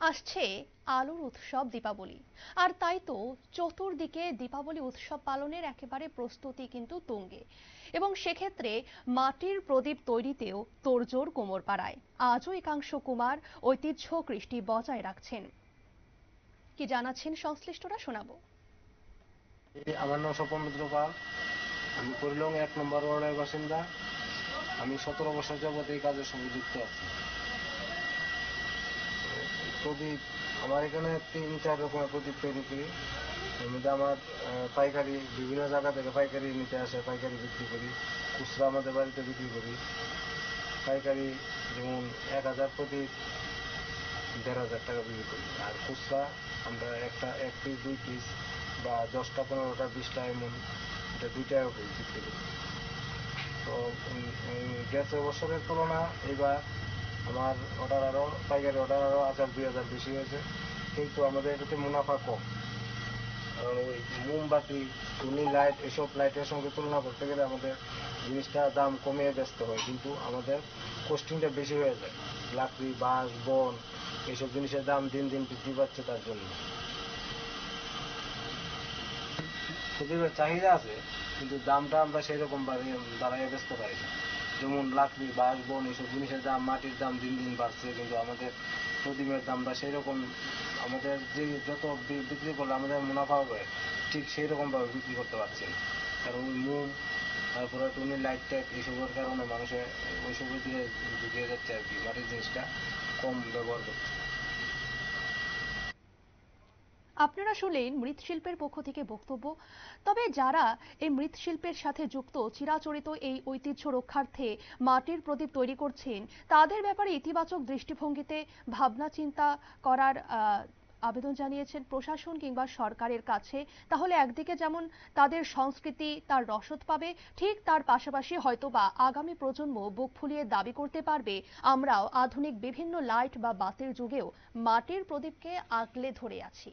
আসছে আলোর উৎসব দীপাবলি। আর তাই তো চতুর্দিকে দীপাবলি উৎসব পালনের একেবারে প্রস্তুতি কিন্তু তুঙ্গে। এবং সেক্ষেত্রে মাটির প্রদীপ তৈরিতেও তোড়জোড় কোমর পাড়ায় আজও একাংশ কুমার ঐতিহ্য কৃষ্টি বজায় রাখছেন। কি জানাচ্ছেন সংশ্লিষ্টরা শোনাবো। আমার নাম স্বপন মিত্র পাল আমি করিলং এক নম্বর ওয়ার্ডের বাসিন্দা। আমি সতেরো বছর যাবত এই কাজের সঙ্গে যুক্ত আছি। প্রদীপ, আমার এখানে তিন, চার রকমের প্রদীপ তৈরি করি। মধ্যে আমার পাইকারি, বিভিন্ন জায়গা থেকে পাইকারি নিতে আসে, পাইকারি বিক্রি করি। খুচরা আমাদের বাড়িতে বিক্রি করি। পাইকারি যেমন এক হাজার প্রদীপ, দেড় হাজার টাকা বিক্রি করি। আর খুচরা, আমরা একটা, এক পিস দুই পিস বা দশটা, পনেরোটা, বিশটা এমন, এটা দুই টাকা করে বিক্রি করি। তো গেছে বছরের তুলনা, এবার আমার অর্ডার আরও পাইকারি অর্ডার আরও হাজার দুই হাজার বেশি হয়েছে। কিন্তু আমাদের এটাতে মুনাফা কম। কারণ ওই মোমবাতি টুনি লাইট এসব লাইটের সঙ্গে তুলনা করতে গেলে আমাদের জিনিসটা দাম কমিয়ে বেচতে হয়। কিন্তু আমাদের কস্টিংটা বেশি হয়ে যায়। লাকড়ি, বাঁশ, বন এইসব জিনিসের দাম দিন দিন বৃদ্ধি পাচ্ছে তার জন্য। চাহিদা আছে, কিন্তু দামটা আমরা সেই রকম বাড়িয়ে বাড়াইয়ে বেচতে পারি না। যেমন লাকড়ি, বাঁশ, বন এইসব জিনিসের দাম মাটির দাম দিন দিন বাড়ছে, কিন্তু আমাদের প্রদীপের দামটা সেই রকম আমাদের যে যত বিক্রি করলে আমাদের মুনাফা হবে, ঠিক সেই রকমভাবে বিক্রি করতে পারছি না। কারণ ওই মুম, তারপরে টুনি লাইট টাইট এইসবের কারণে মানুষের ওইসবের দিকে ঝুঁকিয়ে যাচ্ছে আর কি, মাটির জিনিসটা কম ব্যবহার করছে। আপনারা শুনলেন মৃৎশিল্পের পক্ষ থেকে বক্তব্য। তবে যারা এই মৃৎশিল্পের সাথে যুক্ত, চিরাচরিত এই ঐতিহ্য রক্ষার্থে মাটির প্রদীপ তৈরি করছেন, তাদের ব্যাপারে ইতিবাচক দৃষ্টিভঙ্গিতে ভাবনা চিন্তা করার আবেদন জানিয়েছেন প্রশাসন কিংবা সরকারের কাছে। তাহলে একদিকে যেমন তাদের সংস্কৃতি তার রসদ পাবে, ঠিক তার পাশাপাশি হয়তোবা আগামী প্রজন্ম বুক ফুলিয়ে দাবি করতে পারবে। আমরাও আধুনিক বিভিন্ন লাইট বা বাতের যুগেও মাটির প্রদীপকে আগলে ধরে আছি।